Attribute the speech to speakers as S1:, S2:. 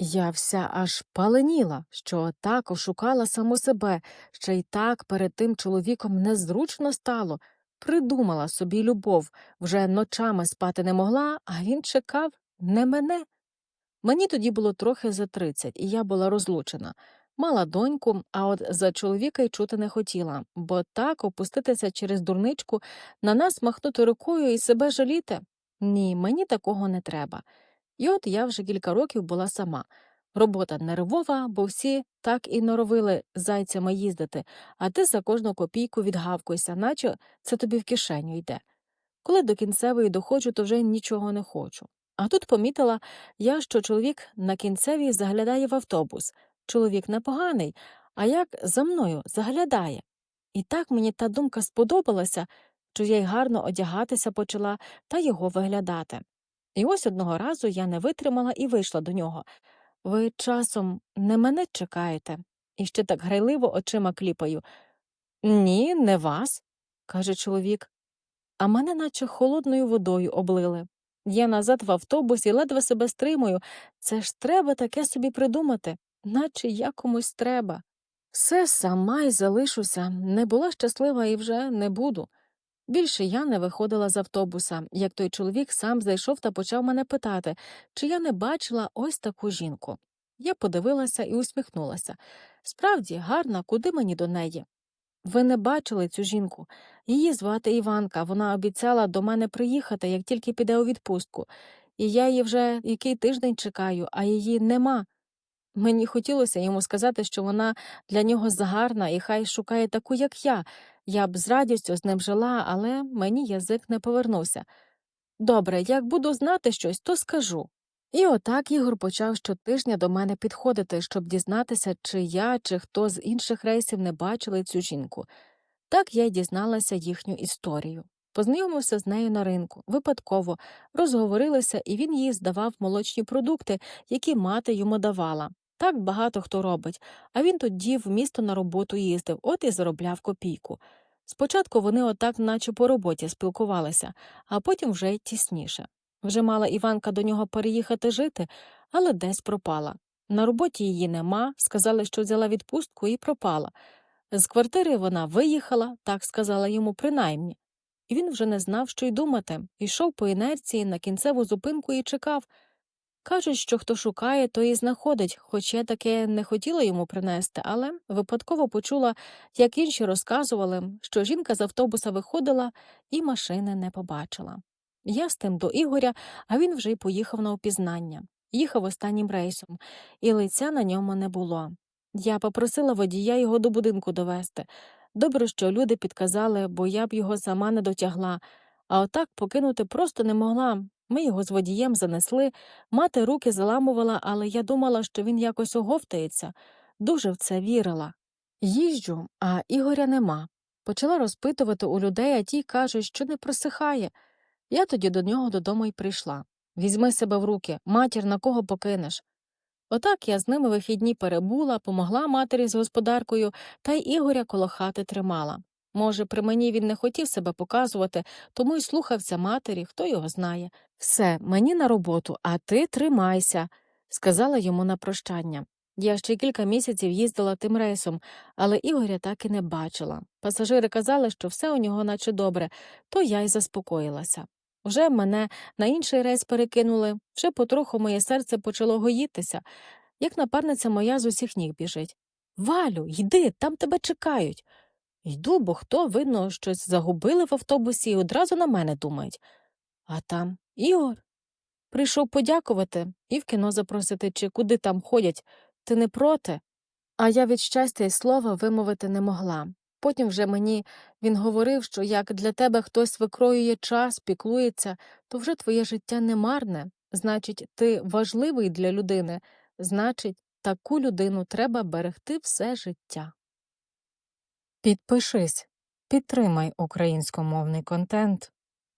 S1: Я вся аж паленіла, що так ошукала саму себе, ще й так перед тим чоловіком незручно стало. Придумала собі любов, вже ночами спати не могла, а він чекав не мене. Мені тоді було трохи за тридцять, і я була розлучена. Мала доньку, а от за чоловіка й чути не хотіла, бо так опуститися через дурничку, на нас махнути рукою і себе жаліти? Ні, мені такого не треба. І от я вже кілька років була сама. Робота нервова, бо всі так і норовили зайцями їздити, а ти за кожну копійку відгавкуйся, наче це тобі в кишеню йде. Коли до кінцевої доходжу, то вже нічого не хочу. А тут помітила я, що чоловік на кінцевій заглядає в автобус. Чоловік непоганий, а як за мною заглядає. І так мені та думка сподобалася, що я й гарно одягатися почала та його виглядати. І ось одного разу я не витримала і вийшла до нього. Ви часом не мене чекаєте? І ще так грайливо очима кліпаю. Ні, не вас, каже чоловік. А мене наче холодною водою облили. Я назад в автобусі ледве себе стримую. Це ж треба таке собі придумати, наче я комусь треба. Все сама й залишуся, не була щаслива і вже не буду. Більше я не виходила з автобуса, як той чоловік сам зайшов та почав мене питати, чи я не бачила ось таку жінку. Я подивилася і усміхнулася. Справді, гарна, куди мені до неї? Ви не бачили цю жінку. Її звати Іванка. Вона обіцяла до мене приїхати, як тільки піде у відпустку. І я її вже який тиждень чекаю, а її нема. Мені хотілося йому сказати, що вона для нього загарна і хай шукає таку, як я. Я б з радістю з ним жила, але мені язик не повернувся. Добре, як буду знати щось, то скажу. І отак Ігор почав щотижня до мене підходити, щоб дізнатися, чи я, чи хто з інших рейсів не бачили цю жінку. Так я й дізналася їхню історію. Познайомився з нею на ринку, випадково, розговорилися, і він їй здавав молочні продукти, які мати йому давала. Так багато хто робить, а він тоді в місто на роботу їздив, от і заробляв копійку. Спочатку вони отак, наче по роботі, спілкувалися, а потім вже й тісніше. Вже мала Іванка до нього переїхати жити, але десь пропала. На роботі її нема, сказали, що взяла відпустку і пропала. З квартири вона виїхала, так сказала йому принаймні. Він вже не знав, що й думати, йшов по інерції на кінцеву зупинку і чекав. Кажуть, що хто шукає, то і знаходить, хоч я таке не хотіла йому принести, але випадково почула, як інші розказували, що жінка з автобуса виходила і машини не побачила. Я з тим до Ігоря, а він вже й поїхав на опізнання. Їхав останнім рейсом, і лиця на ньому не було. Я попросила водія його до будинку довести. Добре, що люди підказали, бо я б його сама не дотягла, а отак покинути просто не могла. Ми його з водієм занесли, мати руки заламувала, але я думала, що він якось оговтається, дуже в це вірила. Їжджу, а Ігоря нема. Почала розпитувати у людей, а ті кажуть, що не просихає. Я тоді до нього додому й прийшла. Візьми себе в руки, матір на кого покинеш. Отак я з ними вихідні перебула, помогла матері з господаркою, та й Ігоря коло хати тримала. Може, при мені він не хотів себе показувати, тому й слухався матері, хто його знає. Все, мені на роботу, а ти тримайся, сказала йому на прощання. Я ще кілька місяців їздила тим рейсом, але Ігоря так і не бачила. Пасажири казали, що все у нього наче добре, то я й заспокоїлася. Вже мене на інший рейс перекинули, вже потроху моє серце почало гоїтися, як напарниця моя з усіх ніг біжить. Валю, йди, там тебе чекають. Йду, бо хто, видно, щось загубили в автобусі і одразу на мене думають. А там Ігор. Прийшов подякувати і в кіно запросити, чи куди там ходять. Ти не проти? А я від щастя й слова вимовити не могла. Потім вже мені він говорив, що як для тебе хтось викроює час, піклується, то вже твоє життя не марне. Значить, ти важливий для людини, значить, таку людину треба берегти все життя. Підпишись, підтримай українськомовний контент.